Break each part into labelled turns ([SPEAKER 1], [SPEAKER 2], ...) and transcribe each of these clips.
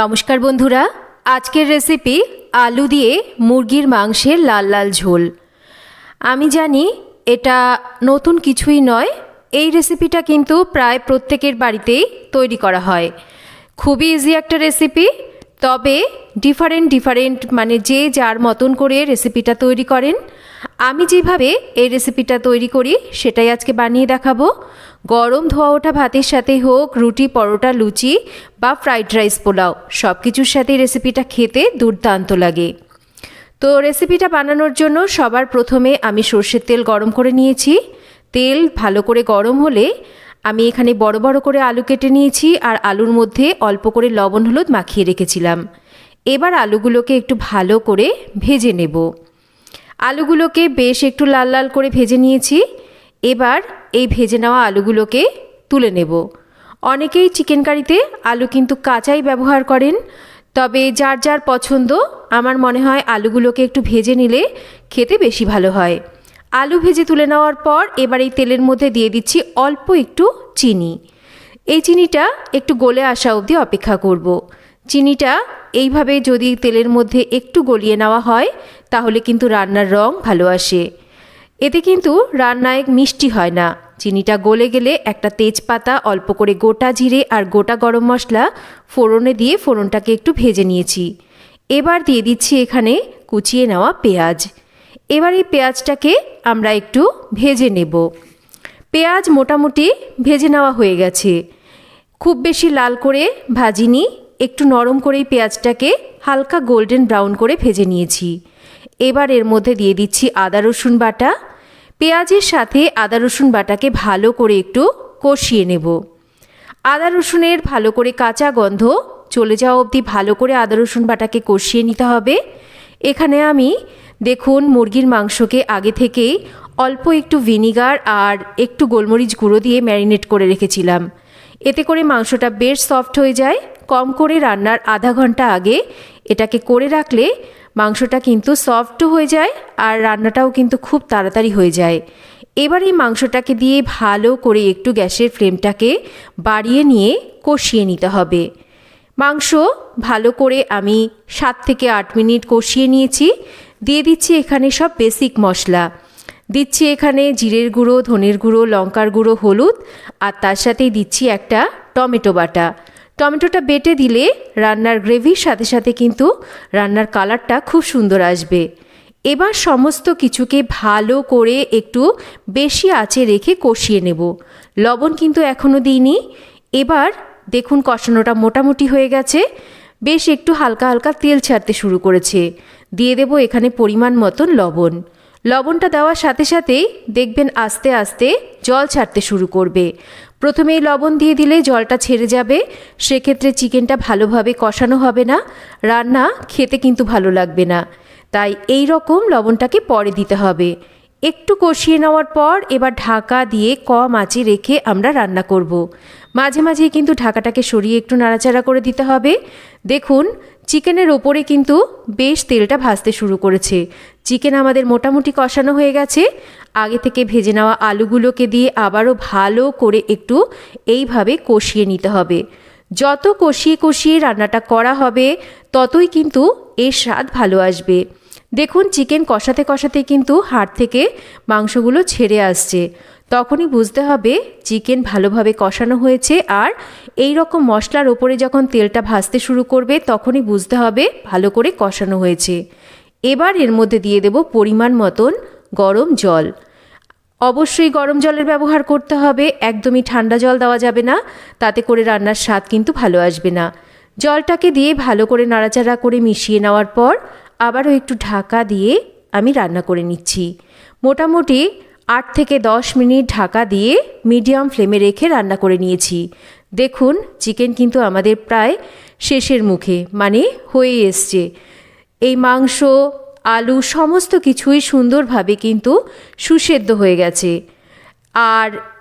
[SPEAKER 1] নমস্কার বন্ধুরা, আজকের রেসিপি আলু দিয়ে মুরগির মাংসের লাল লাল ঝোল। আমি জানি এটা নতুন কিছুই নয়, এই রেসিপিটা কিন্তু প্রায় প্রত্যেকের বাড়িতেই তৈরি করা হয়। খুবই ইজি একটা রেসিপি তবে ডিফারেন্ট ডিফারেন্ট মানে যে যার মতন করে রেসিপিটা তৈরি করেন আমি যেভাবে এই রেসিপিটা তৈরি করি, সেটাই আজকে বানিয়ে দেখাবো। গরম ধোয়া ওঠা ভাতের সাথে হোক, রুটি, পরোটা, লুচি বা ফ্রাইড রাইস পোলাও সব কিছুর সাথে রেসিপিটা খেতে দুর্দান্ত লাগে। তো রেসিপিটা বানানোর জন্য সবার প্রথমে আমি সর্ষের তেল গরম করে নিয়েছি। তেল ভালো করে গরম হলে আমি এখানে বড় বড় করে আলু কেটে নিয়েছি আর আলুর মধ্যে অল্প করে লবণ হলুদ মাখিয়ে রেখেছিলাম। এবার আলুগুলোকে একটু ভালো করে ভেজে নেব। আলুগুলোকে বেশ একটু লাল লাল করে ভেজে নিয়েছি। এবার এই ভেজে নেওয়া আলুগুলোকে তুলে নেব। অনেকেই চিকেন কারিতে আলু কিন্তু কাঁচাই ব্যবহার করেন, তবে যার যার পছন্দ, আমার মনে হয় আলুগুলোকে একটু ভেজে নিলে খেতে বেশি ভালো হয়। আলু ভেজে তুলে নেওয়ার পর এবার এই তেলের মধ্যে দিয়ে দিচ্ছি অল্প একটু চিনি। এই চিনিটা একটু গলে আসা অবধি অপেক্ষা করব। চিনিটা এইভাবে যদি তেলের মধ্যে একটু গলিয়ে নেওয়া হয়, তাহলে কিন্তু রান্নার রং ভালো আসে। এতে কিন্তু রান্নায় মিষ্টি হয় না। চিনিটা গলে গেলে একটা তেজপাতা অল্প করে গোটা জিরে আর গোটা গরম মশলা ফোড়নে দিয়ে ফোড়নটাকে একটু ভেজে নিয়েছি। এবার দিয়ে দিচ্ছি এখানে কুচিয়ে নেওয়া পেঁয়াজ। এবার এই পেঁয়াজটাকে আমরা একটু ভেজে নেব। পেঁয়াজ মোটামুটি ভেজে নেওয়া হয়ে গেছে। খুব বেশি লাল করে ভাজিনি একটু নরম করেই পেঁয়াজটাকে হালকা গোল্ডেন ব্রাউন করে ভেজে নিয়েছি। এবার এর মধ্যে দিয়ে দিচ্ছি আদা, রসুন বাটা। পেঁয়াজের সাথে আদা, রসুন বাটাকে ভালো করে একটু কষিয়ে নেব। আদা, রসুনের ভালো করে কাঁচা গন্ধ চলে যাওয়া অবধি ভালো করে আদা, রসুন বাটাকে কষিয়ে নিতে হবে। এখানে আমি দেখুন মুরগির মাংসকে আগে থেকেই অল্প একটু ভিনিগার আর একটু গোলমরিচ গুঁড়ো দিয়ে ম্যারিনেট করে রেখেছিলাম। এতে করে মাংসটা বেশ সফট হয়ে যায়। কম করে রান্নার আধা ঘণ্টা আগে এটাকে করে রাখলে মাংসটা কিন্তু সফটও হয়ে যায় আর রান্নাটাও কিন্তু খুব তাড়াতাড়ি হয়ে যায়। এবার এই মাংসটাকে দিয়ে ভালো করে একটু গ্যাসের ফ্লেমটাকে বাড়িয়ে নিয়ে কষিয়ে নিতে হবে। মাংস ভালো করে আমি সাত থেকে আট মিনিট কষিয়ে নিয়েছি। দিয়ে দিচ্ছি এখানে সব বেসিক মশলা। দিচ্ছি এখানে জিরের গুঁড়ো, ধনের গুঁড়ো, লঙ্কার গুঁড়ো, হলুদ আর তার সাথেই দিচ্ছি একটা টমেটো বাটা। টমেটোটা বেটে দিলে রান্নার গ্রেভির সাথে সাথে কিন্তু রান্নার কালারটা খুব সুন্দর আসবে। এবার সমস্ত কিছুকে ভালো করে একটু বেশি আঁচে রেখে কষিয়ে নেব। লবণ কিন্তু এখনও দিইনি। এবার দেখুন কষানোটা মোটামুটি হয়ে গেছে। বেশ একটু হালকা হালকা তেল ছাড়তে শুরু করেছে। দিয়ে দেব এখানে পরিমাণ মতন লবণ। লবণটা দেওয়ার সাথে সাথেই দেখবেন আস্তে আস্তে জল ছাড়তে শুরু করবে। প্রথমেই লবণ দিয়ে দিলে জলটা ছেড়ে যাবে। সেক্ষেত্রে চিকেনটা ভালোভাবে কষানো হবে না। রান্না খেতে কিন্তু ভালো লাগবে না। তাই এই রকম লবণটাকে পরে দিতে হবে। একটু কষিয়ে নেওয়ার পর এবার ঢাকা দিয়ে কম আঁচে রেখে আমরা রান্না করব। মাঝে মাঝে কিন্তু ঢাকাটাকে সরিয়ে একটু নাড়াচাড়া করে দিতে হবে। দেখুন চিকেনের ওপরে কিন্তু বেশ তেলটা ভাজতে শুরু করেছে। চিকেন আমাদের মোটামুটি কষানো হয়ে গেছে। আগে থেকে ভেজে নেওয়া আলুগুলোকে দিয়ে আবারও ভালো করে একটু এইভাবে কষিয়ে নিতে হবে। যত কষিয়ে কষিয়ে রান্নাটা করা হবে, ততই কিন্তু এর স্বাদ ভালো আসবে। দেখুন, চিকেন কষাতে কষাতে কিন্তু হাড় থেকে মাংসগুলো ছেড়ে আসছে। তখনই বুঝতে হবে চিকেন ভালোভাবে কষানো হয়েছে আর এই রকম মশলার ওপরে যখন তেলটা ভাজতে শুরু করবে, তখনই বুঝতে হবে ভালো করে কষানো হয়েছে। এবার এর মধ্যে দিয়ে দেব পরিমাণ মতন গরম জল। অবশ্যই গরম জলের ব্যবহার করতে হবে, একদমই ঠান্ডা জল দেওয়া যাবে না, তাতে করে রান্নার স্বাদ কিন্তু ভালো আসবে না। জলটাকে দিয়ে ভালো করে নাড়াচাড়া করে মিশিয়ে নেওয়ার পর আবারও একটু ঢাকা দিয়ে আমি রান্না করে নিচ্ছি। মোটামুটি আট থেকে দশ মিনিট ঢাকা দিয়ে মিডিয়াম ফ্লেমে রেখে রান্না করে নিয়েছি। দেখুন, চিকেন কিন্তু আমাদের প্রায় শেষের মুখে মানে হয়ে এসছে। এই মাংস, আলু সমস্ত কিছুই সুন্দরভাবে কিন্তু সুসেদ্ধ হয়ে গেছে। আর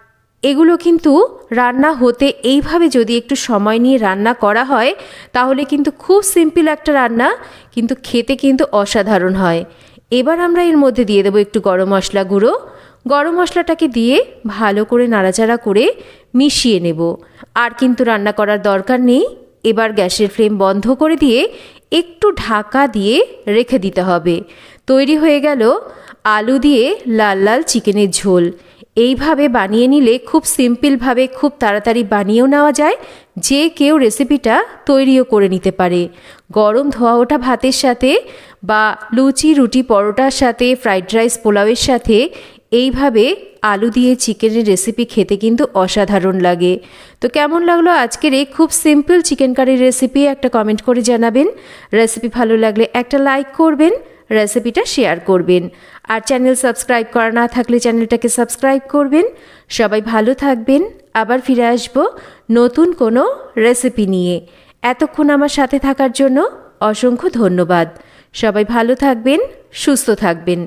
[SPEAKER 1] এগুলো কিন্তু রান্না হতে এইভাবে যদি একটু সময় নিয়ে রান্না করা হয়, তাহলে কিন্তু খুব সিম্পল একটা রান্না, কিন্তু খেতে কিন্তু অসাধারণ হয়। এবার আমরা এর মধ্যে দিয়ে দেবো একটু গরম মশলা গুঁড়ো। গরম মশলাটাকে দিয়ে ভালো করে নাড়াচাড়া করে মিশিয়ে নেব। আর কিন্তু রান্না করার দরকার নেই। এবার গ্যাসের ফ্লেম বন্ধ করে দিয়ে একটু ঢাকা দিয়ে রেখে দিতে হবে। তৈরি হয়ে গেল আলু দিয়ে লাল লাল চিকেনের ঝোল। এইভাবে বানিয়ে নিলে খুব সিম্পলভাবে খুব তাড়াতাড়ি বানিয়েও নেওয়া যায়, যে কেউ রেসিপিটা তৈরিও করে নিতে পারে। গরম ধোয়া ওঠা ভাতের সাথে বা লুচি, রুটি, পরোটার সাথে, ফ্রাইড রাইস, পোলাওয়ের সাথে এইভাবে আলু দিয়ে চিকেনের রেসিপি খেতে কিন্তু অসাধারণ লাগে। তো কেমন লাগল আজকের এই খুব সিম্পল চিকেন কারির রেসিপি? একটা কমেন্ট করে জানাবেন। রেসিপি ভালো লাগলে একটা লাইক করবেন রেসিপিটা শেয়ার করবেন। আর চ্যানেল সাবস্ক্রাইব করা না থাকলে চ্যানেলটাকে সাবস্ক্রাইব করবেন। সবাই ভালো থাকবেন। আবার ফিরে আসব নতুন কোনো রেসিপি নিয়ে। এতক্ষণ আমার সাথে থাকার জন্য অসংখ্য ধন্যবাদ। সবাই ভালো থাকবেন, সুস্থ থাকবেন।